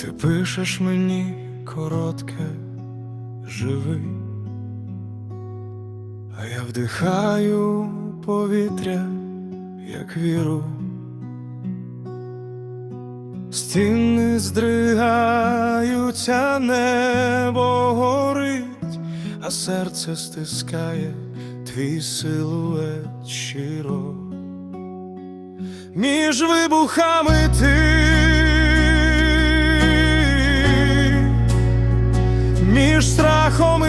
Ти пишеш мені коротке, живий, а я вдихаю повітря, як віру. Стіни здригаються, небо горить, а серце стискає твій силует щиро. Між вибухами ти,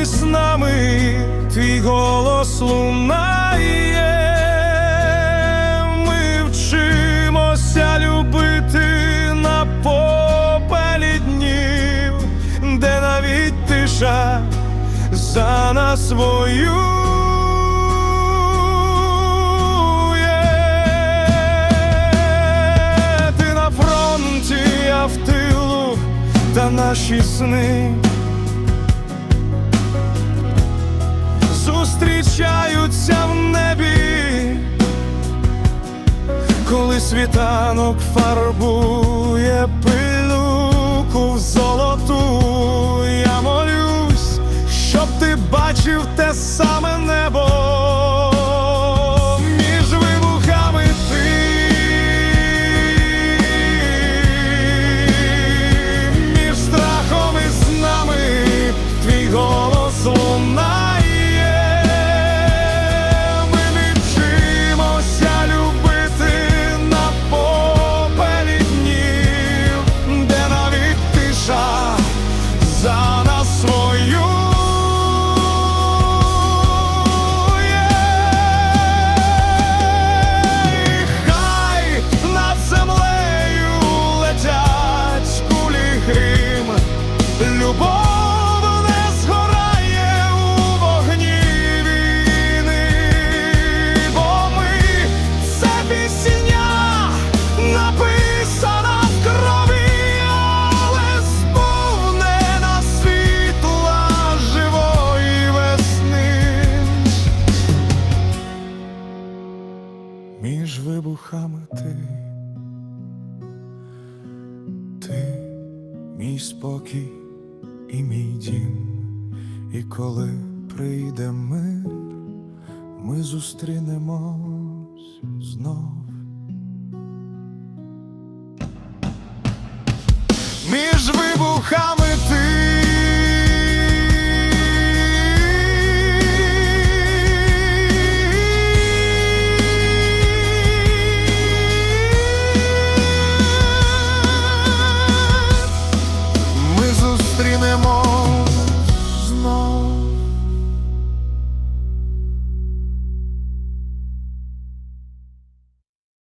і снами твій голос лунає. Ми вчимося любити на попелі днів, де навіть тиша за нас воює. Ти на фронті, я в тилу, та наші сни. Світанок фарбує пилюку Вибухами ти, ти мій спокій і мій дім, і коли прийде мир, ми зустрінемось